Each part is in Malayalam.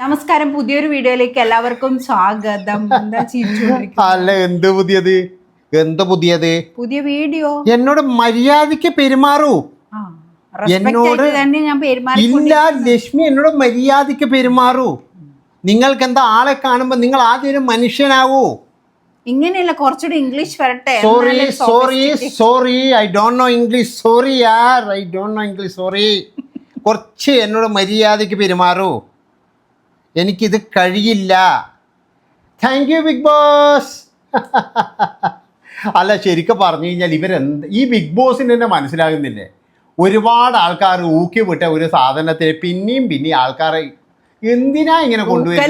നമസ്കാരം. പുതിയൊരു വീഡിയോയിലേക്ക് എല്ലാവർക്കും സ്വാഗതം. എന്താ? അല്ല എന്ത് പുതിയത്? എന്ത് പുതിയത്? പുതിയ വീഡിയോ. എന്നോട് മര്യാദയ്ക്ക് പെരുമാറൂ. എന്നോട് ഇല്ല ലക്ഷ്മി എന്നോട് മര്യാദയ്ക്ക് പെരുമാറൂ. നിങ്ങൾക്ക് എന്താ ആളെ കാണുമ്പോ നിങ്ങൾ ആദ്യം ഒരു മനുഷ്യനാവൂ. ഇങ്ങനെയല്ല കുറച്ചുകൂടി ഇംഗ്ലീഷ് വരട്ടെ. Sorry sorry sorry I don't know English sorry Yar I don't know English sorry കുറച്ച് എന്നോട് മര്യാദയ്ക്ക് പെരുമാറൂ. എനിക്കിത് കഴിയില്ല. താങ്ക് യു ബിഗ് ബോസ് അല്ല ശരിക്കും പറഞ്ഞു കഴിഞ്ഞാൽ ഇവരെന്ത് ഈ ബിഗ് ബോസിന് തന്നെ മനസ്സിലാകുന്നില്ലേ? ഒരുപാട് ആൾക്കാർ ഊക്കി വിട്ട ഒരു സാധനത്തിന് പിന്നെയും പിന്നെയും ആൾക്കാരെ എന്തിനാ ഇങ്ങനെ കൊണ്ടുവരുന്നത്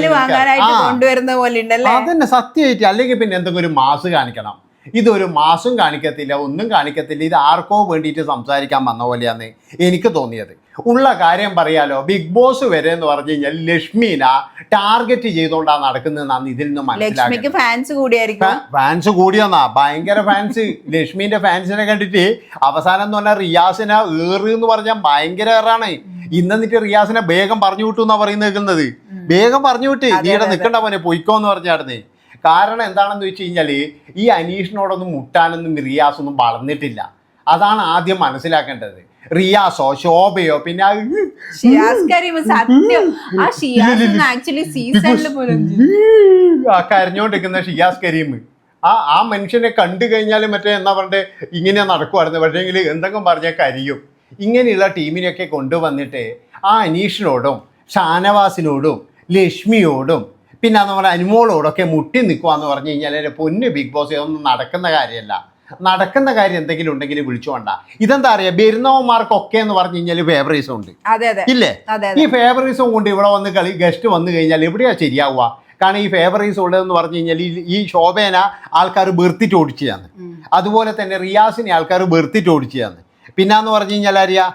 അതന്നെ സത്യമായിട്ട്. അല്ലെങ്കിൽ പിന്നെ എന്തെങ്കിലും ഒരു മാസ് കാണിക്കണം. ഇതൊരു മാസും കാണിക്കത്തില്ല ഒന്നും കാണിക്കത്തില്ല. ഇത് ആർക്കോ വേണ്ടിയിട്ട് സംസാരിക്കാൻ വന്ന പോലെയാണ് എനിക്ക് തോന്നിയത്. ഉള്ള കാര്യം പറയാലോ. ബിഗ് ബോസ് വരെ എന്ന് പറഞ്ഞു കഴിഞ്ഞാൽ ലക്ഷ്മിന ടാർഗറ്റ് ചെയ്തുകൊണ്ടാണ് നടക്കുന്നതെന്നാണ് ഇതിൽ നിന്ന് മനസ്സിലാക്കുന്നത്. ഫാൻസ് കൂടിയായിരിക്കും. ഫാൻസ് കൂടിയെന്നാ. ഭയങ്കര ഫാൻസ് ലക്ഷ്മിന്റെ ഫാൻസിനെ കണ്ടിട്ട് അവസാനം എന്ന് പറഞ്ഞാൽ റിയാസിനെ ഏറ് എന്ന് പറഞ്ഞാൽ ഭയങ്കര ഏറാണ്. ഇന്നെന്നിട്ട് റിയാസിനെ വേഗം പറഞ്ഞു വിട്ടു എന്നാ പറയുന്നത് കേൾക്കുന്നത്. വേഗം പറഞ്ഞു വിട്ട്. നീടെ നിൽക്കണ്ട മോനെ പൊയ്ക്കോ എന്ന് പറഞ്ഞാടുന്നേ കാരണം എന്താണെന്ന് വെച്ച് കഴിഞ്ഞാൽ ഈ അനീഷിനോടൊന്നും മുട്ടാനൊന്നും റിയാസ് ഒന്നും വളർന്നിട്ടില്ല. അതാണ് ആദ്യം മനസ്സിലാക്കേണ്ടത്. റിയാസോ ശോഭയോ പിന്നെ ആ ഷിയാസ് കരീം സത്യം. ആ ഷിയാസ് ആക്ച്വലി സീസണിൽ പോലും ആ കരഞ്ഞോണ്ടിരിക്കുന്ന ഷിയാസ് കരീം. ആ ആ മനുഷ്യനെ കണ്ടു കഴിഞ്ഞാൽ മറ്റേ എന്താ പറഞ്ഞേ ഇങ്ങനെ നടക്കുമായിരുന്നു പക്ഷേങ്കിൽ എന്തെങ്കിലും പറഞ്ഞാൽ കരിയും. ഇങ്ങനെയുള്ള ടീമിനെയൊക്കെ കൊണ്ടുവന്നിട്ട് ആ അനീഷിനോടും ഷാനവാസിനോടും ലക്ഷ്മിയോടും പിന്നെ നമ്മുടെ അനുമോളോടൊക്കെ മുട്ടി നിൽക്കുക എന്ന് പറഞ്ഞു കഴിഞ്ഞാൽ പൊന്ന് ബിഗ് ബോസ് ഇതൊന്നും നടക്കുന്ന കാര്യമല്ല. നടക്കുന്ന കാര്യം എന്തെങ്കിലും ഉണ്ടെങ്കിൽ വിളിച്ചു വേണ്ട ഇതെന്താ അറിയാ? വരുന്നവന്മാർക്കൊക്കെ എന്ന് പറഞ്ഞു കഴിഞ്ഞാൽ ഫേവറീസം ഉണ്ട്. ഇല്ലേ? ഈ ഫേവറീസും കൊണ്ട് ഇവിടെ വന്ന് കളി ഗസ്റ്റ് വന്നു കഴിഞ്ഞാൽ എവിടെയാ ശരിയാവുക? കാരണം ഈ ഫേവറീസ് ഉള്ളതെന്ന് പറഞ്ഞു കഴിഞ്ഞാൽ ഈ- ഈ ശോഭേന ആൾക്കാർ ബെർത്തിട്ട് ഓടിച്ചതാണ്. അതുപോലെ തന്നെ റിയാസിനെ ആൾക്കാർ ബെർത്തിട്ട് ഓടിച്ചതാണ്. പിന്നാന്ന് പറഞ്ഞു കഴിഞ്ഞാൽ അറിയാ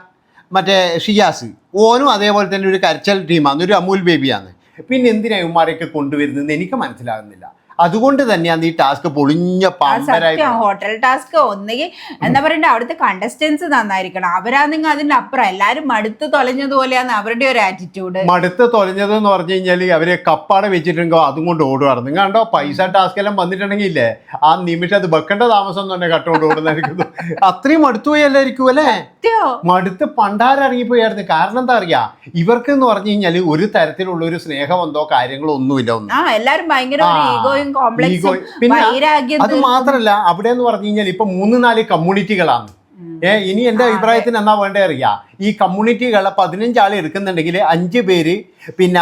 മറ്റേ ഷിയാസ്. ഓനും അതേപോലെ തന്നെ ഒരു കരച്ചൽ ടീമാണ് ഒരു അമൂൽ ബേബിയാണ്. പിന്നെ എന്തിനാ ഇവന്മാരെയൊക്കെ കൊണ്ടുവരുന്നതെന്ന് എനിക്ക് മനസ്സിലാകുന്നില്ല. അതുകൊണ്ട് തന്നെയാണ് ഈ ടാസ്ക് പൊളിഞ്ഞ പമ്പരായി ഹോട്ടൽ ടാസ്ക് ഒന്നുകിൽ എന്താ പറയണ്ട അവിടുത്തെ കണ്ടസ്റ്റൻസ് നന്നായിരിക്കണം. അവരാണെങ്കിൽ അതിന്റെ അപ്പുറം. എല്ലാരും മടുത്ത് തൊലഞ്ഞതുപോലെയാണ് അവരുടെ ഒരു ആറ്റിറ്റ്യൂഡ് മടുത്ത് തൊലഞ്ഞത് എന്ന് പറഞ്ഞു കഴിഞ്ഞാൽ അവരെ കപ്പാടെ വെച്ചിട്ടുണ്ടെങ്കിൽ അതും കൊണ്ട് ഓടുവായിരുന്നു. നിങ്ങൾ കണ്ടോ പൈസ ടാസ്ക് എല്ലാം വന്നിട്ടുണ്ടെങ്കിൽ ഇല്ലേ ആ നിമിഷം അത് വെക്കേണ്ട താമസം തന്നെ കട്ടുകൊണ്ട് ഓടുന്നതായിരിക്കും. അത്രയും മടുത്തു പോയല്ലായിരിക്കും അല്ലേ? സത്യോ? മടുത്ത് പണ്ടാരിറങ്ങിപ്പോയായിരുന്നു. കാരണം എന്താ അറിയാ ഇവർക്ക് എന്ന് പറഞ്ഞു കഴിഞ്ഞാൽ ഒരു തരത്തിലുള്ള ഒരു സ്നേഹമെന്തോ കാര്യങ്ങളോ ഒന്നുമില്ല ഒന്നും. എല്ലാരും ഭയങ്കര ഈഗോയും കോംപ്ലക്സും പിന്നെ അത് മാത്രല്ല അവിടെ എന്ന് പറഞ്ഞു കഴിഞ്ഞാൽ ഇപ്പൊ മൂന്ന് നാല് കമ്മ്യൂണിറ്റികളാണ് ഏ ഇനി എന്റെ അഭിപ്രായത്തിന് എന്നാ വേണ്ടേ അറിയാ? ഈ കമ്മ്യൂണിറ്റികളെ പതിനഞ്ചാൾ എടുക്കുന്നുണ്ടെങ്കിൽ അഞ്ചു പേര് പിന്നെ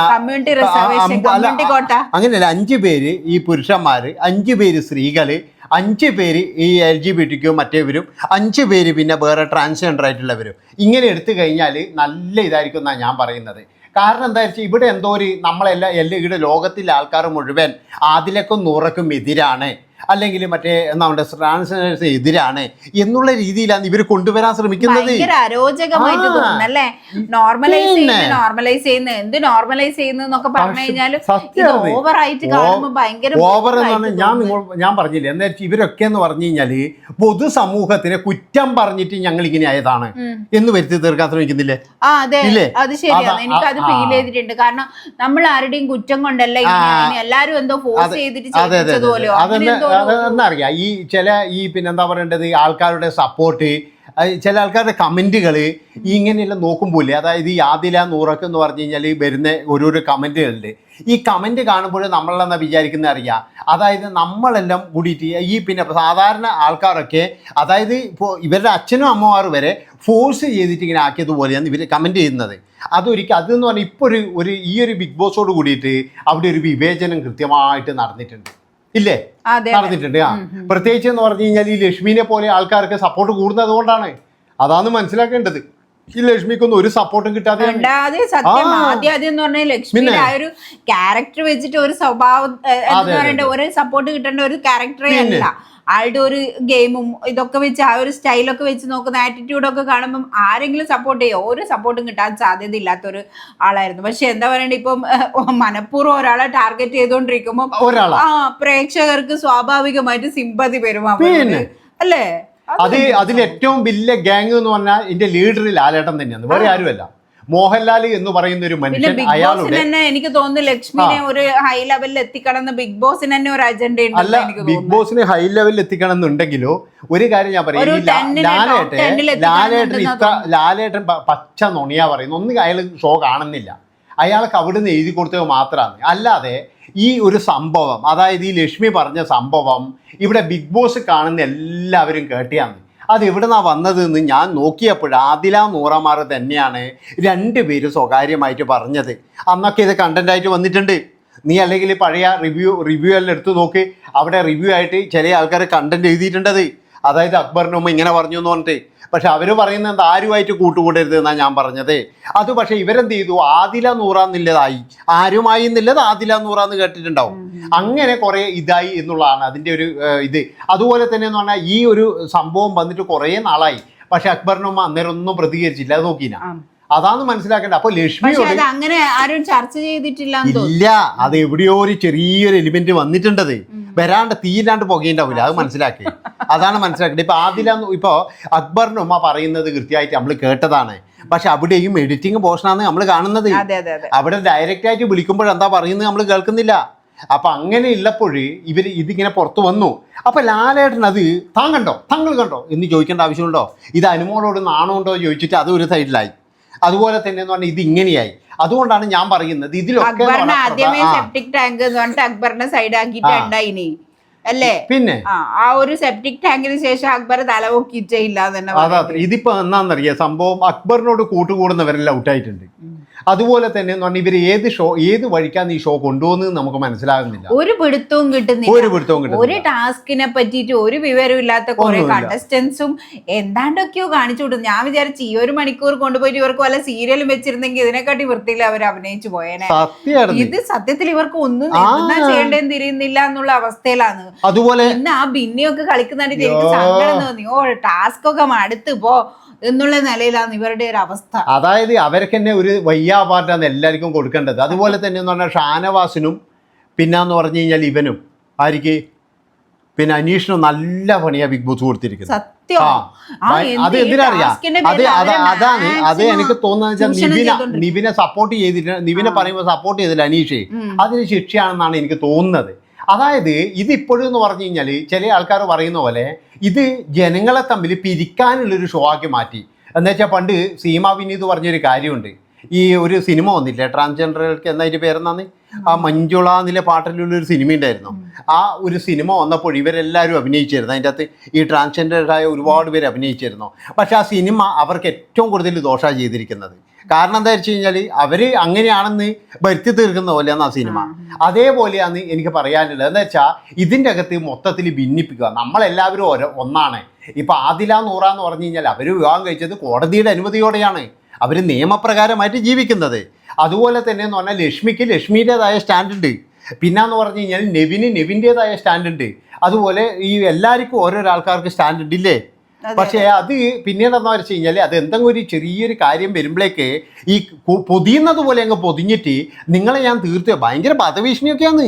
അങ്ങനെയല്ല അഞ്ചു പേര് ഈ പുരുഷന്മാര് അഞ്ചു പേര് സ്ത്രീകൾ അഞ്ച് പേര് ഈ എൽ ജി ബി ടിക്കും മറ്റേവരും അഞ്ച് പേര് പിന്നെ വേറെ ട്രാൻസ്ജെൻഡർ ആയിട്ടുള്ളവരും. ഇങ്ങനെ എടുത്തു കഴിഞ്ഞാൽ നല്ല ഇതായിരിക്കും എന്നാണ് ഞാൻ പറയുന്നത്. കാരണം എന്താ വെച്ചാൽ ഇവിടെ എന്തോ ഒരു നമ്മളെല്ലാം എല്ലാ ഇവിടെ ലോകത്തിലെ ആൾക്കാർ മുഴുവൻ ആദിലക്കും നൂറക്കും എതിരാണ്. അല്ലെങ്കിൽ മറ്റേ നമ്മുടെ ട്രാൻസ്ജെൻഡേഴ്സ് എതിരാണ് എന്നുള്ള രീതിയിലാണ് ഇവർ കൊണ്ടുവരാൻ ശ്രമിക്കുന്നത്. ഭയങ്കര അരോചകമായിട്ട് തോന്നുന്നല്ലേ? നോർമലൈസ് നോർമലൈസ് എന്ത് നോർമലൈസ് എന്നൊക്കെ പറഞ്ഞു. ഓവർ ഭയങ്കര ഓവർ ഞാൻ പറഞ്ഞില്ല നിങ്ങൾ ഞാൻ പറഞ്ഞില്ലേ എന്താ ഇവരൊക്കെ എന്ന് പറഞ്ഞു കഴിഞ്ഞാൽ പൊതുസമൂഹത്തിനെ കുറ്റം പറഞ്ഞിട്ട് ഞങ്ങൾ ഇങ്ങനെ ആയതാണ് എന്ന് വരുത്തി തീർക്കാൻ ശ്രമിക്കുന്നില്ലേ? ആ അതെ. ശരിയാണ്. എനിക്ക് അത് ഫീൽ ചെയ്തിട്ടുണ്ട്. കാരണം നമ്മൾ ആരുടെയും കുറ്റം കൊണ്ടല്ല എല്ലാരും എന്തോ ഫോഴ്സ് ചെയ്തിട്ട് ചെയ്യിച്ചതുപോലെയോ അതെന്നറിയാം ഈ ചില ഈ പിന്നെന്താ പറയേണ്ടത്? ആൾക്കാരുടെ സപ്പോർട്ട് ചില ആൾക്കാരുടെ കമന്റുകൾ ഇങ്ങനെയെല്ലാം നോക്കുമ്പോഴേ അതായത് ഈ ആദില നൂറക്ക് എന്ന് പറഞ്ഞു കഴിഞ്ഞാൽ വരുന്ന ഓരോരോ കമന്റുകളുണ്ട് ഈ കമന്റ് കാണുമ്പോൾ നമ്മളെന്നാ വിചാരിക്കുന്ന അറിയാം? അതായത് നമ്മളെല്ലാം കൂടിയിട്ട് ഈ പിന്നെ സാധാരണ ആൾക്കാരൊക്കെ അതായത് ഇപ്പോൾ ഇവരുടെ അച്ഛനും അമ്മമാരും വരെ ഫോഴ്സ് ചെയ്തിട്ട് ഇങ്ങനെ ആക്കിയതുപോലെയാണ് ഇവർ കമന്റ് ചെയ്യുന്നത്. അതൊരിക്കൽ അതെന്ന് പറഞ്ഞാൽ ഇപ്പോൾ ഒരു ഒരു ഈ ഒരു ബിഗ് ബോസോട് കൂടിയിട്ട് അവിടെ ഒരു വിവേചനം കൃത്യമായിട്ട് നടന്നിട്ടുണ്ട്. ഇല്ലേ? നടന്നിട്ടുണ്ട് ആ. പ്രത്യേകിച്ച് എന്ന് പറഞ്ഞു കഴിഞ്ഞാൽ ഈ ലക്ഷ്മിനെ പോലെ ആൾക്കാർക്ക് സപ്പോർട്ട് കൂടുന്നത് കൊണ്ടാണ്. അതാണ് മനസ്സിലാക്കേണ്ടത്. ഈ ലക്ഷ്മിക്കൊന്നും ഒരു സപ്പോർട്ടും കിട്ടാതെ രണ്ടാമത് സത്യം. ആദ്യം ആദ്യം എന്ന് പറഞ്ഞാൽ ലക്ഷ്മിയുടെ ആ ഒരു ക്യാരക്ടർ വെച്ചിട്ട് ഒരു സ്വഭാവം എന്ന് പറയേണ്ട ഒരു സപ്പോർട്ട് കിട്ടേണ്ട ഒരു ക്യാരക്ടറേ അല്ല. ആളുടെ ഒരു ഗെയിമും ഇതൊക്കെ വെച്ച് ആ ഒരു സ്റ്റൈലൊക്കെ വെച്ച് നോക്കുന്ന ആറ്റിറ്റ്യൂഡൊക്കെ കാണുമ്പം ആരെങ്കിലും സപ്പോർട്ട് ചെയ്യോ? ഒരു സപ്പോർട്ടും കിട്ടാൻ സാധ്യത ഇല്ലാത്തൊരു ആളായിരുന്നു. പക്ഷെ എന്താ പറയണ്ടേ ഇപ്പം മനഃപൂർവം ഒരാളെ ടാർഗറ്റ് ചെയ്തുകൊണ്ടിരിക്കുമ്പോൾ ആ പ്രേക്ഷകർക്ക് സ്വാഭാവികമായിട്ട് സിമ്പതി പിന്നെ. അല്ലേ? അത് അതിൽ ഏറ്റവും വലിയ ഗ്യാങ് എന്ന് പറഞ്ഞാൽ എന്റെ ലീഡർ ലാലേട്ടൻ തന്നെയാണ്. വേറെ ആരുമല്ല. മോഹൻലാൽ എന്ന് പറയുന്ന ഒരു മനുഷ്യൻ അയാളുടെ തന്നെ എനിക്ക് തോന്നുന്നു ലക്ഷ്മിനെ ഒരു ഹൈ ലെവലിൽ എത്തിക്കണമെന്ന് ബിഗ് ബോസിന് തന്നെ ഒരു അജണ്ട അല്ല ബിഗ് ബോസിന് ഹൈ ലെവലിൽ എത്തിക്കണം എന്നുണ്ടെങ്കിലോ ഒരു കാര്യം ഞാൻ പറയും. ഒരു ഈ ലാ- 10 ന് top ലാലേട്ടൻ 10 ൽ എത്തിക്കണം ലാലേട്ടൻ ഇത്ര ലാലേട്ടൻ പച്ച നുണിയാ പറയുന്നു ഒന്നും അയാൾ ഷോ കാണുന്നില്ല. അയാൾക്ക് അവിടുന്ന് എഴുതി കൊടുത്തത് മാത്രമാണ്. അല്ലാതെ ഈ ഒരു സംഭവം അതായത് ഈ ലക്ഷ്മി പറഞ്ഞ സംഭവം ഇവിടെ ബിഗ് ബോസ് കാണുന്ന എല്ലാവരും കേട്ടിയാണ് അത് എവിടുന്നാ വന്നത് എന്ന് ഞാൻ നോക്കിയപ്പോൾ ആദില നൂറമാർ തന്നെയാണ് രണ്ടുപേരും സ്വകാര്യമായിട്ട് പറഞ്ഞത്. അന്നൊക്കെ ഇത് കണ്ടന്റായിട്ട് വന്നിട്ടുണ്ട്. നീ അല്ലെങ്കിൽ പഴയ റിവ്യൂ റിവ്യൂ എല്ലാം എടുത്തു നോക്ക്. അവിടെ റിവ്യൂ ആയിട്ട് ചില ആൾക്കാർ കണ്ടന്റ് എഴുതിയിട്ടുണ്ടത്. അതായത് അക്ബറിന് മുമ്പ് ഇങ്ങനെ പറഞ്ഞു എന്ന് പറഞ്ഞിട്ട്. പക്ഷെ അവർ പറയുന്നത് എന്താ ആരുമായിട്ട് കൂട്ടുകൂടരുത് എന്നാണ് ഞാൻ പറഞ്ഞത്. അത് പക്ഷെ ഇവരെന്ത് ചെയ്തു? ആദില നൂറാന്നില്ലതായി ആരുമായി എന്നുള്ളത് ആദില നൂറാന്ന് കേട്ടിട്ടുണ്ടാവും. അങ്ങനെ കുറേ ഇതായി എന്നുള്ളതാണ് അതിന്റെ ഒരു ഇത്. അതുപോലെ തന്നെ എന്ന് പറഞ്ഞാൽ ഈ ഒരു സംഭവം വന്നിട്ട് കുറേ നാളായി. പക്ഷെ അക്ബറിനുമ്മ അന്നേരം ഒന്നും പ്രതികരിച്ചില്ല. അത് നോക്കീന ആ. അതാണ് മനസ്സിലാക്കേണ്ടത്. അപ്പൊ ലക്ഷ്മി അങ്ങനെ ആരും ചർച്ച ചെയ്തിട്ടില്ല ഇല്ല അത് എവിടെയോ ഒരു ചെറിയൊരു എലിമെന്റ് വന്നിട്ടുണ്ടത് വരാണ്ട് തീയില്ലാണ്ട് പുകയുണ്ടാവില്ല അത് മനസ്സിലാക്കി. അതാണ് മനസ്സിലാക്കേണ്ടത്. ഇപ്പൊ ആദില ഇപ്പോ അക്ബറിന്റെ ഉമ്മ പറയുന്നത് കൃത്യമായിട്ട് നമ്മൾ കേട്ടതാണ്. പക്ഷെ അവിടെയും എഡിറ്റിംഗ് പോർഷനാണ് നമ്മൾ കാണുന്നത്. അവിടെ ഡയറക്റ്റ് ആയിട്ട് വിളിക്കുമ്പോൾ എന്താ പറയുന്നത് നമ്മൾ കേൾക്കുന്നില്ല. അപ്പൊ അങ്ങനെ ഉള്ളപ്പോൾ ഇവർ ഇതിങ്ങനെ പുറത്തു വന്നു. അപ്പൊ ലാലേട്ടൻ അത് താൻ കണ്ടോ? താങ്കൾ കണ്ടോ? എന്ന് ചോദിക്കേണ്ട ആവശ്യമുണ്ടോ? ഇത് അനുമോളോട് നാണമുണ്ടോ ചോദിച്ചിട്ട് അത് ഒരു സൈഡിലായി അതുപോലെ തന്നെ എന്ന് പറഞ്ഞാൽ ഇത് ഇങ്ങനെയായി അതുകൊണ്ടാണ് ഞാൻ പറയുന്നത് ഇതിലൊക്കെ ആദ്യമേ സെപ്റ്റിക് ടാങ്ക് എന്ന് പറഞ്ഞിട്ട് അക്ബറിനെ സൈഡ് അല്ലേ? പിന്നെ? ആ ഒരു സെപ്റ്റിക് ടാങ്കിന് ശേഷം അക്ബർ തലപൊക്കിയിട്ടേ ഇല്ല തന്നെ. ഇതിപ്പോ എന്നാന്നറിയാം? സംഭവം അക്ബറിനോട് കൂട്ടുകൂടുന്നവരെല്ലാം ഔട്ടായിട്ടുണ്ട്. അതുപോലെ തന്നെ എന്ന് പറഞ്ഞാൽ ഇവർ ഏത് ഷോ ഏത് വഴിക്കാണ് ഈ ഷോ കൊണ്ടുപോകുന്നത് നമുക്ക് മനസ്സിലാകുന്നില്ല. ഒരു പിടുത്തവും കിട്ടുന്നില്ല. ഒരു പിടുത്തവും ഒരു കിട്ടുന്നില്ല ടാസ്കിനെ പറ്റിയിട്ട് ഒരു വിവരവും ഇല്ലാത്ത കുറെ. കണ്ടസ്റ്റൻസും എന്താണ്ടൊക്കെയോ കാണിച്ചു കൊടുത്തു. ഞാൻ വിചാരിച്ചു ഈ ഒരു മണിക്കൂർ കൊണ്ടുപോയിട്ട് ഇവർക്ക് വല്ല സീരിയലും വെച്ചിരുന്നെങ്കിൽ ഇതിനെക്കാട്ടി വൃത്തിയിൽ അവർ അഭിനയിച്ചു പോയേനെ. ഇത് സത്യത്തിൽ ഇവർക്ക് ഒന്നും ചെയ്യേണ്ടതെന്ന് തിരിയുന്നില്ല എന്നുള്ള അവസ്ഥയിലാണ്. അതുപോലെ ഇന്ന് ആ ബിന്നിയൊക്കെ കളിക്കുന്നതിന് എനിക്ക്. സങ്കടം തോന്നി. ഓ ടാസ്ക് ഒക്കെ മടുത്ത് പോ. എന്നുള്ള നിലയിലാണ് ഇവരുടെ ഒരു അവസ്ഥ. അതായത് അവർക്ക് തന്നെ ഒരു വയ്യ അവാർഡാണ് എല്ലാവർക്കും കൊടുക്കേണ്ടത്. അതുപോലെ തന്നെ എന്ന് പറഞ്ഞാൽ ഷാനവാസിനും പിന്നാന്ന് പറഞ്ഞു കഴിഞ്ഞാൽ ഇവനും ആർക്ക് പിന്നെ അന്വേഷണം നല്ല പണിയാ ബിഗ് ബോസ് കൊടുത്തിരിക്കുന്നത്. അത് എന്തിനറിയാം അത് അതാണ്. അത് എനിക്ക് തോന്നുന്നത് നിബിന നിബിനെ സപ്പോർട്ട് ചെയ്തിട്ട് നിവിനെ പറയുമ്പോൾ സപ്പോർട്ട് ചെയ്തില്ല അനീഷേ. അതിന് ശിക്ഷയാണെന്നാണ് എനിക്ക് തോന്നുന്നത്. അതായത് ഇത് ഇപ്പോഴും എന്ന് പറഞ്ഞു കഴിഞ്ഞാൽ ചില ആൾക്കാർ പറയുന്ന പോലെ ഇത് ജനങ്ങളെ തമ്മിൽ പിരിക്കാനുള്ളൊരു ഷോ ആക്കി മാറ്റി. എന്താ വെച്ചാൽ പണ്ട് സീമ വിനീത് പറഞ്ഞൊരു കാര്യമുണ്ട് ഈ ഒരു സിനിമ വന്നില്ലേ ട്രാൻസ്ജെൻഡറുകൾക്ക് എന്തായിട്ട് പേരെന്നാന്ന്? ആ മഞ്ജുള എന്നിലെ പാട്ടിലുള്ളൊരു സിനിമ ഉണ്ടായിരുന്നു ആ ഒരു സിനിമ വന്നപ്പോൾ ഇവരെല്ലാവരും അഭിനയിച്ചിരുന്നു. അതിന്റെ അകത്ത് ഈ ട്രാൻസ്ജെൻഡറായ ഒരുപാട് പേര് അഭിനയിച്ചിരുന്നു. പക്ഷെ ആ സിനിമ അവർക്ക് ഏറ്റവും കൂടുതൽ ദോഷമാണ് ചെയ്തിരിക്കുന്നത്. കാരണം എന്താ വെച്ച് കഴിഞ്ഞാൽ അവർ അങ്ങനെയാണെന്ന് വരുത്തി തീർക്കുന്ന പോലെയാണ് ആ സിനിമ. അതേപോലെയാണ് എനിക്ക് പറയാനുള്ളത്. എന്താ വെച്ചാൽ ഇതിന്റെ അകത്ത് മൊത്തത്തിൽ ഭിന്നിപ്പിക്കുക. നമ്മളെല്ലാവരും ഓരോ ഒന്നാണ്. ഇപ്പം ആദില നൂറ എന്ന് പറഞ്ഞു കഴിഞ്ഞാൽ അവർ വിവാഹം കഴിച്ചത് കോടതിയുടെ അനുമതിയോടെയാണ്. അവർ നിയമപ്രകാരമായിട്ട് ജീവിക്കുന്നത്. അതുപോലെ തന്നെ എന്ന് പറഞ്ഞാൽ ലക്ഷ്മിക്ക് ലക്ഷ്മിയുടേതായ സ്റ്റാൻഡുണ്ട്. പിന്നെന്ന് പറഞ്ഞു കഴിഞ്ഞാൽ നെവിന് നെവിന്റെതായ സ്റ്റാൻഡുണ്ട്. അതുപോലെ ഈ എല്ലാവർക്കും ഓരോരോ ആൾക്കാർക്ക് സ്റ്റാൻഡുണ്ട് ഇല്ലേ. പക്ഷേ അത്. പിന്നീട് എന്താ വെച്ച് കഴിഞ്ഞാൽ അത് എന്തെങ്കിലും ഒരു ചെറിയൊരു കാര്യം വരുമ്പോഴേക്ക് ഈ പൊതിയുന്നത് പോലെ അങ്ങ് പൊതിഞ്ഞിട്ട് നിങ്ങളെ ഞാൻ തീർത്തു ഭയങ്കര പദഭീഷണിയൊക്കെയാണ്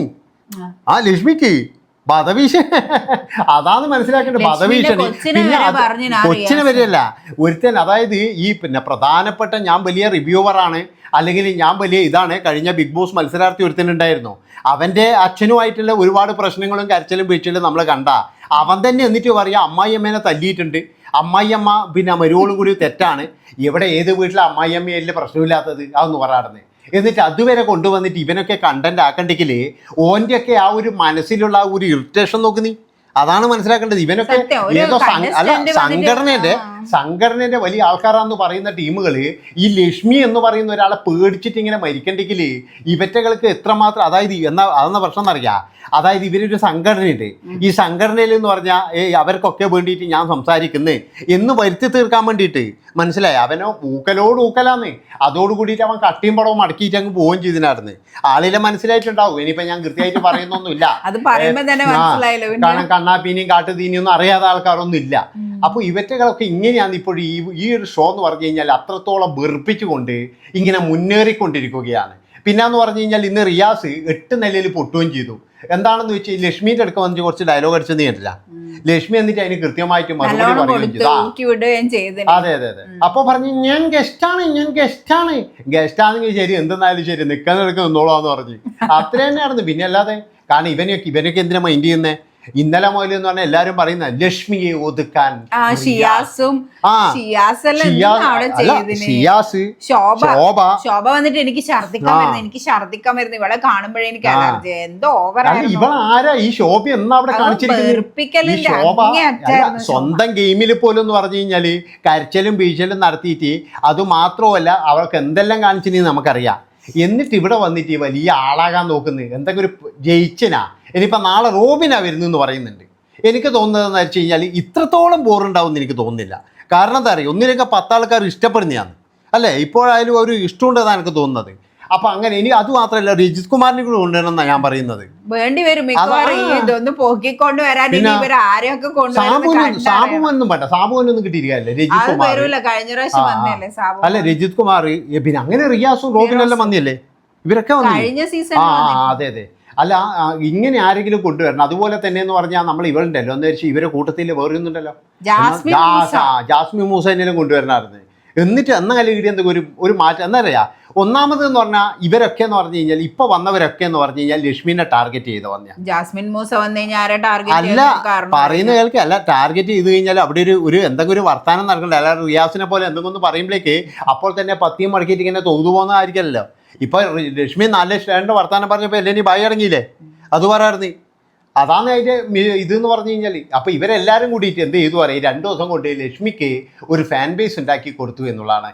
ആ. ലക്ഷ്മിക്ക് വധഭീഷണി അതാണ് മനസ്സിലാക്കേണ്ടത് വധഭീഷണി പിന്നെ കൊച്ചിനെ. വരെയല്ല ഒരുത്തൻ അതായത് ഈ പിന്നെ പ്രധാനപ്പെട്ട ഞാൻ വലിയ റിവ്യൂവറാണ് അല്ലെങ്കിൽ ഞാൻ വലിയ ഇതാണ് കഴിഞ്ഞ ബിഗ് ബോസ് മത്സരാർത്ഥി ഒരുത്തനുണ്ടായിരുന്നു അവന്റെ അച്ഛനുമായിട്ടുള്ള ഒരുപാട് പ്രശ്നങ്ങളും കരച്ചിലും വീഴ്ചയിലും നമ്മൾ കണ്ട. അവൻ തന്നെ എന്നിട്ട് പറയാം അമ്മായിയമ്മേനെ തല്ലിയിട്ടുണ്ട്. അമ്മായിയമ്മ പിന്നെ മരുവോളും കൂടി തെറ്റാണ്. ഇവിടെ ഏത് വീട്ടിലെ അമ്മായിയമ്മയല്ലേ പ്രശ്നമില്ലാത്തത്. അതൊന്ന് പറയാറുന്നത് എന്നിട്ട് അതുവരെ കൊണ്ടുവന്നിട്ട് ഇവനൊക്കെ കണ്ടന്റ് ആക്കണ്ടെങ്കിൽ ഓന്റെയൊക്കെ ആ ഒരു മനസ്സിലുള്ള ആ ഒരു ഇറിറ്റേഷൻ നോക്ക് നീ. അതാണ് മനസ്സിലാക്കേണ്ടത്. ഇവനൊക്കെ ഏതോ അല്ല സംഘടനയുടെ. സംഘടനയുടെ വലിയ ആൾക്കാരാന്ന് പറയുന്ന ടീമുകൾ ഈ ലക്ഷ്മി എന്ന് പറയുന്ന ഒരാളെ പേടിച്ചിട്ട് ഇങ്ങനെ മരിക്കണ്ടെങ്കിൽ ഇവറ്റകൾക്ക് എത്രമാത്രം അതായത് എന്നാ അതെന്ന പ്രശ്നം എന്നറിയാം? അതായത് ഇവരൊരു സംഘടനയുണ്ട് ഈ സംഘടനയിൽ എന്ന് പറഞ്ഞാൽ ഏ അവർക്കൊക്കെ വേണ്ടിയിട്ട് ഞാൻ സംസാരിക്കുന്നേ എന്ന് വരുത്തി തീർക്കാൻ വേണ്ടിയിട്ട്. മനസ്സിലായി? അവനോ ഊക്കലോട് ഊക്കലാന്ന്. അതോട് കൂടിയിട്ട് അവൻ കട്ടിയും പടവും മടക്കിയിട്ട് അങ്ങ് പോവുകയും ചെയ്തിനായിരുന്നു. ആളിലെ മനസ്സിലായിട്ടുണ്ടാവും. ഇനിയിപ്പോൾ ഞാൻ കൃത്യമായിട്ട് പറയുന്നൊന്നുമില്ല. കാരണം കണ്ണാപ്പീനിയും കാട്ടുതീനിയും ഒന്നും അറിയാത്ത ആൾക്കാരൊന്നും ഇല്ല അപ്പൊ ഇവറ്റകളൊക്കെ ഇങ്ങനെയാണ് ഇപ്പോൾ ഈ ഈ ഒരു ഷോ എന്ന് പറഞ്ഞു കഴിഞ്ഞാൽ അത്രത്തോളം വെറുപ്പിച്ചുകൊണ്ട് ഇങ്ങനെ മുന്നേറിക്കൊണ്ടിരിക്കുകയാണ്. പിന്നെന്ന് പറഞ്ഞു കഴിഞ്ഞാൽ ഇന്ന് റിയാസ് എട്ട് നിലയിൽ പൊട്ടുകയും ചെയ്തു. എന്താണെന്ന് വെച്ചാൽ ലക്ഷ്മിന്റെ അടുക്ക വന്നിട്ട് കുറച്ച് ഡയലോഗ് അടിച്ചെന്ന് കേട്ടില്ല. ലക്ഷ്മി എന്നിട്ട് അതിന് കൃത്യമായിട്ട് മറുപടി പറയുകയും ചെയ്തു. അതെ അതെ അതെ. അപ്പൊ പറഞ്ഞു ഞാൻ ഗസ്റ്റാണ് ഞാൻ ഗസ്റ്റാണ് ഗസ്റ്റാണെങ്കിൽ ശരി എന്തെന്നായാലും ശരി നിൽക്കുന്നിടക്ക് നിന്നോളാന്ന് പറഞ്ഞു. അത്ര തന്നെയായിരുന്നു. പിന്നെ അല്ലാതെ കാരണം ഇവനൊക്കെ ഇവനൊക്കെ എന്തിനാ മൈൻഡ് ചെയ്യുന്നേ? ഇന്നലെ മുതൽ എന്ന് പറഞ്ഞാൽ എല്ലാരും പറയുന്ന ലക്ഷ്മിയെ ഒതുക്കാൻ ഷിയാസും ഷിയാസ് ശോഭ. ശോഭ. വന്നിട്ട് എനിക്ക് ഛർദിക്കാൻ വരുന്നു എനിക്ക് ഛർദിക്കാൻ വരുന്നു. ഇവളെ കാണുമ്പോഴേ എനിക്ക്. അലർജി. എന്തോ ഓവർ ഇവൾ ആരാ? ഈ ശോഭ എന്നാ അവിടെ കാണിച്ചിരിക്കുന്നത്? ശോഭ സ്വന്തം ഗെയിമിൽ പോലും എന്ന് പറഞ്ഞു കഴിഞ്ഞാൽ കരച്ചലും വീഴ്ചലും നടത്തിയിട്ട് അത് മാത്രമല്ല അവൾക്ക് എന്തെല്ലാം കാണിച്ചിന് നമുക്കറിയാം. എന്നിട്ട് ഇവിടെ വന്നിട്ട് വലിയ ആളാകാൻ നോക്കുന്നത് എന്തെങ്കിലും ഒരു ജയിച്ചനാ. ഇനിയിപ്പോ നാളെ റോബിനാ വരുന്നെന്ന് പറയുന്നുണ്ട്. എനിക്ക് തോന്നുന്നതെന്ന് വെച്ച് കഴിഞ്ഞാൽ ഇത്രത്തോളം ബോറുണ്ടാവും എനിക്ക് തോന്നുന്നില്ല. കാരണം എന്താ പറയുക ഒന്നിനൊക്കെ പത്താൾക്കാർ ഇഷ്ടപ്പെടുന്നതാണ്. അല്ലേ? ഇപ്പോഴായാലും ഒരു ഇഷ്ടമുണ്ടെന്നാണ് എനിക്ക് തോന്നുന്നത്. അപ്പൊ അങ്ങനെ ഇനി അത് മാത്രമല്ല രജിത് കുമാറിനെ കൂടെ കൊണ്ടുവരണമെന്നാണ് ഞാൻ പറയുന്നത്. വേണ്ടി വരും. ഇതൊന്ന് പൊക്കിക്കൊണ്ട് വരാൻ പറ്റ. സാബുവിനൊന്നും കിട്ടിയിരിക്കല്ലേ രജിത് കുമാർ അല്ലെ കഴിഞ്ഞ പ്രാവശ്യം അല്ല രജിത് കുമാർ പിന്നെ അങ്ങനെ റിയാസും റോബിനെല്ലാം വന്നില്ലേ? ഇവരൊക്കെ വന്നു കഴിഞ്ഞ സീസൺ ആ, അതെ അതെ. അല്ല ഇങ്ങനെ ആരെങ്കിലും കൊണ്ടുവരണം. അതുപോലെ തന്നെ എന്ന് പറഞ്ഞാൽ നമ്മൾ ഇവളുണ്ടല്ലോ. എന്ന് വെച്ചാൽ ഇവരെ കൂട്ടത്തിൽ വേറെ ഒന്നുണ്ടല്ലോ ജാസ്മിൻ ജാ- മൂസ. ആ, ജാസ്മിൻ മൂസേനെല്ലാം കൊണ്ടുവരണമായിരുന്നു എന്നിട്ട് എന്നാലും ഇവിടെ എന്തെങ്കിലും ഒരു ഒരു മാറ്റം എന്താ പറയാ ഒന്നാമത് എന്ന് പറഞ്ഞാൽ ഇവരൊക്കെ എന്ന് പറഞ്ഞു കഴിഞ്ഞാൽ ഇപ്പൊ വന്നവരൊക്കെ എന്ന് പറഞ്ഞു കഴിഞ്ഞാൽ ലക്ഷ്മിനെ ടാർഗറ്റ് ചെയ്ത് വന്ന ജാസ്മിൻ മൂസ അല്ല പറയുന്ന കേൾക്ക് അല്ല ടാർഗറ്റ് ചെയ്ത് കഴിഞ്ഞാൽ അവിടെ ഒരു ഒരു എന്തെങ്കിലും ഒരു വർത്താനം നടക്കണ്ട അല്ല റിയാസിനെ പോലെ എന്തെങ്കിലും ഒന്ന് പറയുമ്പോഴേക്ക് അപ്പോൾ തന്നെ പത്തിയും മടക്കിയിട്ട് ഇങ്ങനെ തോതു പോകുന്നതായിരിക്കല്ലോ. ഇപ്പൊ ലക്ഷ്മി നല്ല രണ്ട് വർത്താനം പറഞ്ഞപ്പോൾ എല്ലാം ഭയ ഇറങ്ങിയില്ലേ അത് പറയാറുണ്ട് അതാണ് അതിന്റെ ഇത് എന്ന് പറഞ്ഞു കഴിഞ്ഞാൽ അപ്പോൾ ഇവരെല്ലാരും കൂടിയിട്ട് എന്ത് ചെയ്തു പറയും രണ്ടു ദിവസം കൊണ്ട് ലക്ഷ്മിക്ക് ഒരു ഫാൻ ബേസ് ഉണ്ടാക്കി കൊടുത്തു എന്നുള്ളതാണ്.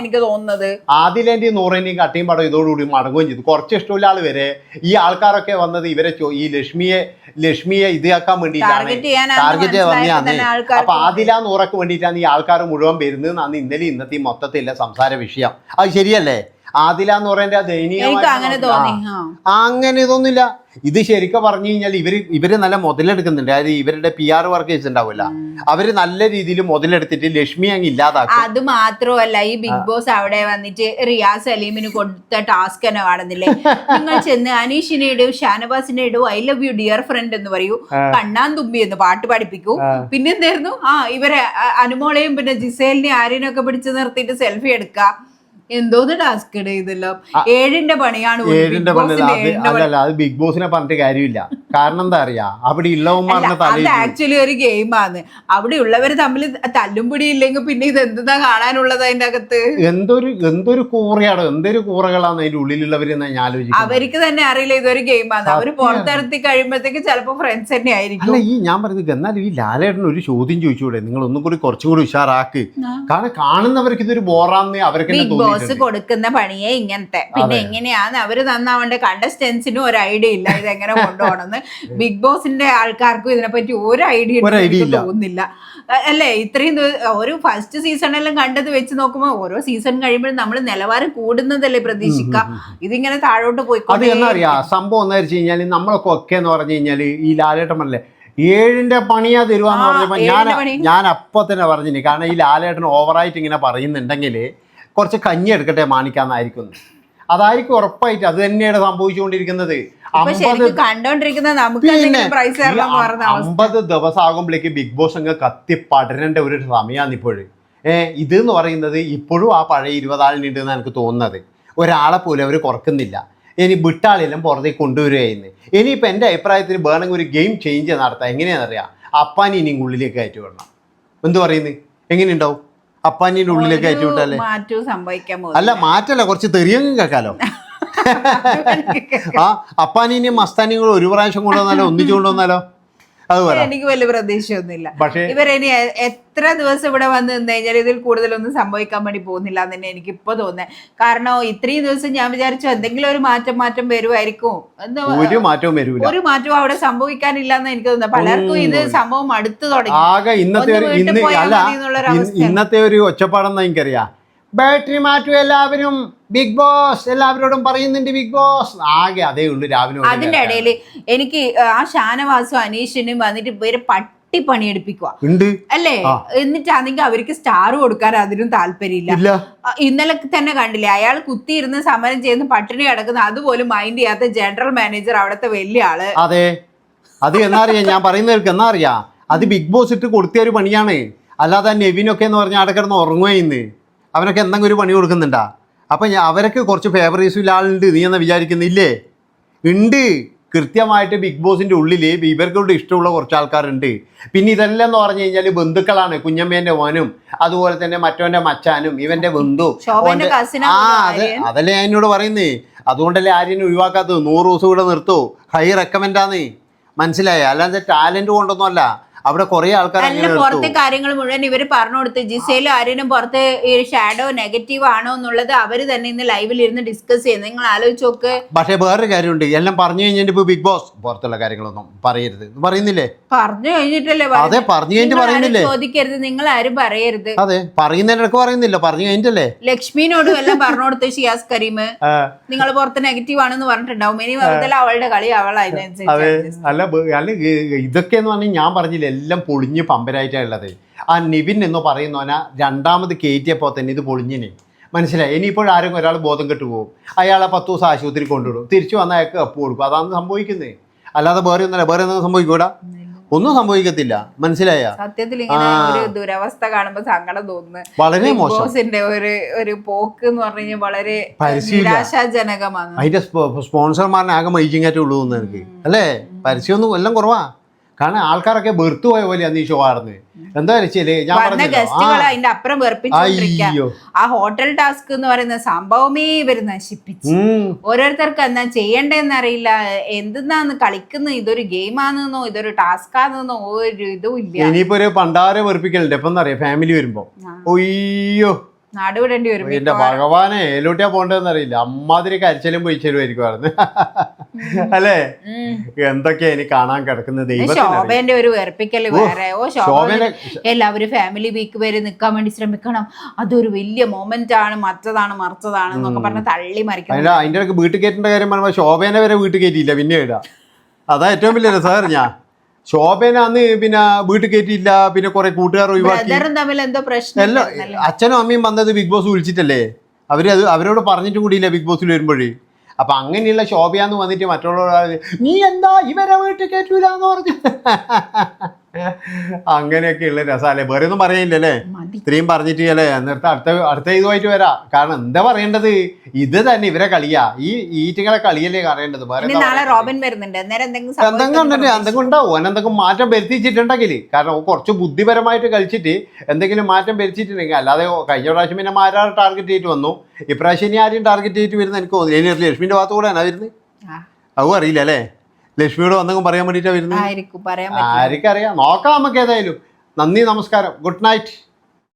എനിക്ക് തോന്നുന്നത്. ആദിലേന്റെയും നൂറേന്റെയും കട്ടിയും പടം ഇതോടുകൂടി മടങ്ങുകയും ചെയ്തു. കുറച്ച് ഇഷ്ടമുള്ള ആൾ വരെ ഈ ആൾക്കാരൊക്കെ വന്നത് ഇവരെ ഈ ലക്ഷ്മിയെ ലക്ഷ്മിയെ ഇതാക്കാൻ വേണ്ടിയിട്ടാണ്. ടാർഗറ്റ് വന്നെയാണ് അപ്പൊ ആദില നൂറക്ക് വേണ്ടിയിട്ടാണ് ഈ ആൾക്കാർ മുഴുവൻ വരുന്നത്. എന്നാണ് ഇന്നലെ ഇന്നത്തെ മൊത്തത്തിലെ സംസാര വിഷയം. അത് ശരിയല്ലേ? ആദില എന്ന് പറയുന്ന ദയനീയ അങ്ങനെ ഇതൊന്നുമില്ല. ഇത് ശരിക്കും പറഞ്ഞു കഴിഞ്ഞാൽ ഇവർ ഇവർ നല്ല മുതലെടുക്കുന്നുണ്ട്. അതായത് ഇവരുടെ പി ആർ വർക്കേഴ്സ് ഉണ്ടാവില്ല അവർ നല്ല രീതിയിൽ മുതലെടുത്തിട്ട് ലക്ഷ്മി അങ്ങ് ഇല്ലാതാക്കും. അത് മാത്രമല്ല ഈ ബിഗ് ബോസ് അവിടെ വന്നിട്ട് റിയാസ് സലീമിന് കൊടുത്ത ടാസ്ക് തന്നെ കാണുന്നില്ലേ? നിങ്ങൾ ചെന്ന് അനീഷിനെ ഇടൂ ഷാനവാസിനെ ഇടൂ I love you dear friend എന്ന് പറയൂ. കണ്ണാൻ തുമ്പി എന്ന് പാട്ട് പഠിപ്പിക്കൂ. പിന്നെന്തായിരുന്നു? ആ ഇവരെ അനുമോളെയും പിന്നെ ജിസേലിനെ ആര്യനൊക്കെ പിടിച്ചു പിടിച്ച് നിർത്തിയിട്ട് സെൽഫി എടുക്കുക. എന്തോന്ന് ടാസ്ക് ഇതെല്ലാം. ഏഴിന്റെ പണിയാണ്. ഏഴിന്റെ പണി. അല്ലല്ല അത് ബിഗ് ബോസിനെ പറഞ്ഞിട്ട് കാര്യമില്ല. കാരണം എന്താ അറിയാ അവിടെ അത് ആക്ച്വലി ഒരു ഗെയിമാണ് അവിടെ ഉള്ളവർ തമ്മിൽ തല്ലും പിടി ഇല്ലെങ്കിൽ പിന്നെ ഇത് എന്താ കാണാനുള്ളത് അതിന്റെ അകത്ത്? എന്തൊരു എന്തൊരു കൂറയാണ് എന്തൊരു കൂറകളാണ് അതിന്റെ ഉള്ളിലുള്ളവർ ഞാൻ ആലോചിക്കുന്നത്. അവർക്ക് തന്നെ അറിയില്ല ഇതൊരു ഗെയിമാണ് അവർ പുറത്തിറത്തി കഴിയുമ്പോഴത്തേക്ക് ചിലപ്പോ ഫ്രണ്ട്സ് തന്നെ ആയിരിക്കും. അല്ല ഈ ഞാൻ പറയുന്നത് എന്നാൽ ഈ ലാലേട്ടൻ ഒരു ചോദ്യം ചോദിച്ചൂടെ? നിങ്ങൾ ഒന്നും കൂടി കുറച്ചുകൂടി ഉഷാറാക്ക് കാരണം കാണുന്നവർക്ക് ഇതൊരു ബോറാന്ന് അവർക്ക് തന്നെ ബിഗ് ബോസ് കൊടുക്കുന്ന പണിയെ ഇങ്ങനത്തെ. പിന്നെ എങ്ങനെയാന്ന് അവർ തന്നാവണ്ട? കണ്ടസ്റ്റൻസിനും ഒരു ഐഡിയ ഇല്ല. ഇത് എങ്ങനെ കൊണ്ടുപോകണമെന്ന്. ബിഗ് ബോസിന്റെ ആൾക്കാർക്കും ഇതിനെപ്പറ്റി ഒരു ഐഡിയ തോന്നുന്നില്ല. അല്ലേ? ഇത്രയും ഒരു ഫസ്റ്റ് സീസണെല്ലാം കണ്ടത് വെച്ച് നോക്കുമ്പോൾ ഓരോ സീസൺ കഴിയുമ്പോഴും നമ്മൾ നിലവാരം കൂടുന്നതല്ലേ പ്രതീക്ഷിക്കാം. ഇതിങ്ങനെ താഴോട്ട് അത് പോയിക്കൊണ്ടേ അറിയാ? സംഭവം എന്ന് വെച്ച് കഴിഞ്ഞാൽ നമ്മളൊക്കെ ഒക്കെ എന്ന് പറഞ്ഞു കഴിഞ്ഞാൽ ഈ ലാലേട്ടൻ അല്ലേ ഏഴിന്റെ പണിയാ തരുവാന്ന് പറഞ്ഞപ്പോ ഞാൻ ഞാൻ അപ്പൊ തന്നെ പറഞ്ഞിന്. കാരണം ഈ ലാലേട്ടൻ ഓവറായിട്ട് ഇങ്ങനെ പറയുന്നുണ്ടെങ്കിൽ കുറച്ച് കഞ്ഞി എടുക്കട്ടെ മാണിക്കാന്നായിരിക്കും അതായിരിക്കും ഉറപ്പായിട്ട് അത് തന്നെയാണ് സംഭവിച്ചുകൊണ്ടിരിക്കുന്നത്. അമ്പത് ദിവസം ആകുമ്പോഴേക്ക് ബിഗ് ബോസ് അങ്ങ് കത്തി പടരേണ്ട ഒരു സമയമാണ് ഇപ്പോഴും. ഏ ഇത് എന്ന് പറയുന്നത് ഇപ്പോഴും ആ പഴയ ഇരുപതാളിനുണ്ട് എന്നാണ് എനിക്ക് തോന്നുന്നത്. ഒരാളെ പോലും അവർ കുറക്കുന്നില്ല. ഇനി വിട്ടാളെല്ലാം പുറത്തേക്ക് കൊണ്ടുവരികയെന്ന് ഇനിയിപ്പോൾ എന്റെ അഭിപ്രായത്തിൽ വേണമെങ്കിൽ ഒരു ഗെയിം ചേഞ്ച് നടത്താം. എങ്ങനെയാണെന്നറിയാം? അപ്പാനി ഇനിയും ഉള്ളിലേക്ക് കയറ്റി വിടണം. എന്ത് പറയുന്നത് എങ്ങനെയുണ്ടാവും? അപ്പാനീന്റെ ഉള്ളിലേക്ക് കയറ്റി വിട്ടാലേ മാറ്റവും സംഭവിക്കാൻ അല്ല മാറ്റല്ല കുറച്ച് തെറിയങ്ങും കേൾക്കാലോ. ആ അപ്പാനീനെയും മസ്താനിയും കൂടെ ഒരു പ്രാവശ്യം കൊണ്ടുവന്നാലോ ഒന്നിച്ചു കൊണ്ടുവന്നാലോ? എനിക്ക് വലിയ പ്രതീക്ഷയൊന്നുമില്ല. ഇവരിനി എത്ര ദിവസം ഇവിടെ വന്ന് നിന്ന് കഴിഞ്ഞാൽ ഇതിൽ കൂടുതലൊന്നും സംഭവിക്കാൻ വേണ്ടി പോകുന്നില്ല എന്ന് തന്നെ എനിക്ക് ഇപ്പൊ തോന്നുന്നത് കാരണം ഇത്രയും ദിവസം ഞാൻ വിചാരിച്ചു എന്തെങ്കിലും ഒരു മാറ്റം മാറ്റം വരുമായിരിക്കും ഒരു മാറ്റവും വരില്ല ഒരു മാറ്റവും അവിടെ സംഭവിക്കാനില്ല എന്ന് എനിക്ക് തോന്നുന്നു. പലർക്കും ഇത് സംഭവം അടുത്ത് തുടങ്ങി. ഇന്നത്തെ ഒരു ഒച്ചപ്പാടെന്ന് എനിക്കറിയാം? ബാറ്ററി മാറ്റും എല്ലാവരും. ബിഗ് ബോസ് എല്ലാവരോടും പറയുന്നുണ്ട് ബിഗ് ബോസ് ആകെ അതേ ഉള്ളൂ രാവിലെ അതിന്റെ ഇടയിൽ എനിക്ക് ആ ഷാനവാസും അനീഷിനും വന്നിട്ട് പേര് പട്ടി പണിയെടുപ്പിക്കുക അല്ലേ? എന്നിട്ടാണെങ്കിൽ അവർക്ക് സ്റ്റാർ കൊടുക്കാൻ അതിനും താല്പര്യമില്ല. ഇന്നലെ തന്നെ കണ്ടില്ലേ അയാൾ കുത്തിയിരുന്ന് സമരം ചെയ്യുന്ന പട്ടിണി കിടക്കുന്ന അതുപോലും മൈൻഡ് ചെയ്യാത്ത ജനറൽ മാനേജർ അവിടുത്തെ വലിയ ആൾ. അതെ. അത് എന്നാ അറിയാം ഞാൻ പറയുന്നവർക്ക് കേൾക്ക് എന്നാ അറിയാം അത് ബിഗ് ബോസ് ഇട്ട് കൊടുത്തിയ ഒരു പണിയാണ്. അല്ലാതെ നെവിനൊക്കെ എന്ന് പറഞ്ഞാൽ അവിടെ കിടന്ന് ഉറങ്ങുകയെന്ന് അവനൊക്കെ എന്തെങ്കിലും ഒരു പണി കൊടുക്കുന്നുണ്ടാ? അപ്പം അവരൊക്കെ കുറച്ച് ഫേവറേറ്റ്സ് ഇല്ലാണ്ട് നീ എന്ന് വിചാരിക്കുന്നില്ലേ? ഉണ്ട്. കൃത്യമായിട്ട് ബിഗ് ബോസിന്റെ ഉള്ളിൽ ഇവർക്കൂടെ ഇഷ്ടമുള്ള കുറച്ച് ആൾക്കാരുണ്ട്. പിന്നെ ഇതെല്ലാം എന്ന് പറഞ്ഞു കഴിഞ്ഞാൽ ബന്ധുക്കളാണ്. കുഞ്ഞമ്മേന്റെ മോനും അതുപോലെ തന്നെ മറ്റവന്റെ മച്ചാനും ഇവന്റെ ബന്ധു ആ അത് അതല്ലേ ഞാൻ എന്നോട് പറയുന്നേ. അതുകൊണ്ടല്ലേ ആര്യനെ ഒഴിവാക്കാത്തത്? നൂറ് ദിവസം ഇവിടെ നിർത്തൂ. ഹൈ റെക്കമെൻഡാന്ന് മനസ്സിലായ? അല്ലാതെ ടാലന്റ് കൊണ്ടൊന്നും അല്ല അവിടെ കുറെ ആൾക്കാർ അല്ല പുറത്തെ കാര്യങ്ങൾ മുഴുവൻ ഇവർ പറഞ്ഞു കൊടുത്ത് ജിസയിലും ആരേലും പുറത്ത് ഈ ഷാഡോ നെഗറ്റീവ് ആണോ എന്നുള്ളത് അവർ തന്നെ ഇന്ന് ലൈവിൽ ഇരുന്ന് ഡിസ്കസ് ചെയ്യുന്നത് നിങ്ങൾ ആലോചിച്ച് നോക്ക്. പക്ഷേ വേറൊരു കാര്യമുണ്ട്. എല്ലാം പറഞ്ഞു കഴിഞ്ഞിട്ട് ഇപ്പൊ ബിഗ് ബോസ് പുറത്തുള്ള കാര്യങ്ങളൊന്നും പറയരുത്. പറയുന്നില്ലേ? പറഞ്ഞു കഴിഞ്ഞിട്ടല്ലേ അതെ പറഞ്ഞു കഴിഞ്ഞിട്ട് പറയുന്നില്ലേ? ചോദിക്കരുത്. നിങ്ങൾ ആരും പറയരുത്. അതെ പറയുന്നതിനൊക്കെ പറയുന്നില്ല. പറഞ്ഞു കഴിഞ്ഞിട്ടല്ലേ? ലക്ഷ്മിനോടും എല്ലാം പറഞ്ഞു കൊടുത്ത് ഷിയാസ് കരീം. നിങ്ങൾ പുറത്ത് നെഗറ്റീവ് ആണെന്ന് പറഞ്ഞിട്ടുണ്ടാവും. ഇനി അവളുടെ കളി അവളായി അല്ല ഇതൊക്കെ എന്ന് പറഞ്ഞാൽ ഞാൻ പറഞ്ഞില്ല? എല്ലാം പൊളിഞ്ഞ് പമ്പരായിട്ടാണ് ഉള്ളത്. ആ നിവിൻ എന്ന് പറയുന്നവന രണ്ടാമത് കയറ്റിയപ്പോൾ തന്നെ ഇത് പൊളിഞ്ഞിനെ. മനസ്സിലായി? ഇനിയിപ്പോൾ ആരും ഒരാൾ ബോധം കെട്ടു പോകും അയാളെ പത്ത് ദിവസം ആശുപത്രി കൊണ്ടുവിടും. തിരിച്ചു വന്ന അയാൾക്ക് കപ്പ് കൊടുക്കും. അതാണ് സംഭവിക്കുന്നത്. അല്ലാതെ വേറെ ഒന്നല്ല വേറെ ഒന്നും സംഭവിക്കൂടാ? ഒന്നും സംഭവിക്കത്തില്ല. മനസ്സിലായ? സത്യത്തിൽ ഇങ്ങനെ. ഒരു ദുരവസ്ഥ കാണുമ്പോ സങ്കടം തോന്നുന്നു. വളരെ മോശം. ബോസിന്റെ ഒരു ഒരു പോക്ക് എന്ന് പറഞ്ഞു വളരെ. നിരാശാജനകമാണ്. അതിന്റെ സ്പോൺസർമാരനെ ആകെ മൈജിങ്ങാറ്റേ ഉള്ളൂ എനിക്ക്. അല്ലേ? പരസ്യമൊന്നും എല്ലാം കുറവാ. കാരണം ആൾക്കാരൊക്കെ വെറുത്തു പോയ പോലെ അന്ന് ഈ ഷോ ആർന്ന് എന്താ വെച്ചാൽ ഞാൻ അതിന്റെ അപ്പുറം ആ ഹോട്ടൽ ടാസ്ക് എന്ന് പറയുന്ന സംഭവമേ ഇവർ നശിപ്പിച്ചു. ഓരോരുത്തർക്ക് എന്നാ ചെയ്യണ്ടെന്ന് അറിയില്ല. എന്തെന്നാന്ന് കളിക്കുന്ന ഇതൊരു ഗെയിം ആണെന്നോ ഇതൊരു ടാസ്ക് ആണെന്നോ ഒരു ഇതും ഇല്ല. ഇനിയിപ്പോ ഒരു പണ്ടാരെ വെറുപ്പിക്കലുണ്ട്. എപ്പം എന്നറിയാം ഫാമിലി വരുമ്പോ. ഒയ്യോ നാടുവിടേണ്ടി വരും എന്റെ ഭഗവാനെ എലോട്ടിയാ പോണ്ടെന്ന് അറിയില്ല അമ്മാതിരി കരിച്ചലും പൊയിച്ചലും ആയിരിക്കും അല്ലേ. എന്തൊക്കെയാ ഇനി കാണാൻ കിടക്കുന്നത്? ശോഭന്റെ ഒരു വെറുപ്പിക്കൽ വേറെ? ഓ ശോഭ എല്ലാവരും ഫാമിലി വീക്ക് വരെ നിൽക്കാൻ വേണ്ടി ശ്രമിക്കണം. അതൊരു വലിയ മൊമെന്റ് ആണ്. മറ്റതാണ് മറിച്ചതാണ് എന്നൊക്കെ പറഞ്ഞ തള്ളി മറിക്കണം. അതിന്റെ ഇടയ്ക്ക് വീട്ടിൽ കയറ്റേണ്ട കാര്യം പറഞ്ഞാൽ ശോഭേനെ വരെ വീട്ടിൽ കയറ്റിയില്ല. പിന്നെ ഇടാ. അതാ ഏറ്റവും വലിയ രസം ഞാൻ ശോഭേന അന്ന് പിന്നെ വീട്ടിൽ കയറ്റിയില്ല. പിന്നെ കുറെ കൂട്ടുകാർ ഒഴിവാക്കി. എല്ലാം അച്ഛനും അമ്മയും വന്നത് ബിഗ് ബോസ് വിളിച്ചിട്ടല്ലേ? അവർ അത് അവരോട് പറഞ്ഞിട്ടും കൂടിയില്ല ബിഗ് ബോസിൽ വരുമ്പോഴേ. അപ്പൊ അങ്ങനെയുള്ള ശോഭയാന്ന് വന്നിട്ട് മറ്റുള്ളവർ നീ എന്താ ഇവരെ വീട്ടിൽ കയറ്റൂലെന്ന് പറഞ്ഞു? അങ്ങനെയൊക്കെ ഉള്ള രസാലേ വേറെ ഒന്നും പറയില്ലല്ലേ ഇത്രയും പറഞ്ഞിട്ട് അല്ലേ? എന്നിട്ട് അടുത്ത അടുത്ത ഇതുമായിട്ട് വരാ. കാരണം എന്താ പറയേണ്ടത്? ഇത് തന്നെ ഇവരെ കളിയാ. ഈ ഈറ്റുകളെ കളിയല്ലേ അറിയേണ്ടത് നാളെ? റോബിൻ വരുന്നുണ്ട്. എന്തെങ്കിലും എന്തെങ്കിലും ഉണ്ടാവും? എന്തെങ്കിലും മാറ്റം വരുത്തിച്ചിട്ടുണ്ടെങ്കിൽ കാരണം കുറച്ച് ബുദ്ധിപരമായിട്ട് കളിച്ചിട്ട് എന്തെങ്കിലും മാറ്റം വരുത്തിയിട്ടുണ്ടെങ്കിൽ അല്ലാതെ കഴിഞ്ഞ പ്രാവശ്യം പിന്നെ മാരാർ ടാർഗറ്റ് ചെയ്തിട്ട് വന്നു. ഇപ്രാവശ്യം ഇനി ആരും ടാർഗറ്റ് ചെയ്തിട്ട് വരുന്ന എനിക്ക് തോന്നുന്നു ഇനി ലക്ഷ്മിന്റെ ഭാഗത്ത് കൂടെയാണ് വരുന്നത്? അതും അറിയില്ല അല്ലേ? ലക്ഷ്മിയോട് വന്നെങ്കിൽ പറയാൻ വേണ്ടിയിട്ടാണ് വരുന്നത്? ആർക്കറിയാം. നോക്കാം നമുക്ക് ഏതായാലും. നന്ദി നമസ്കാരം. Good night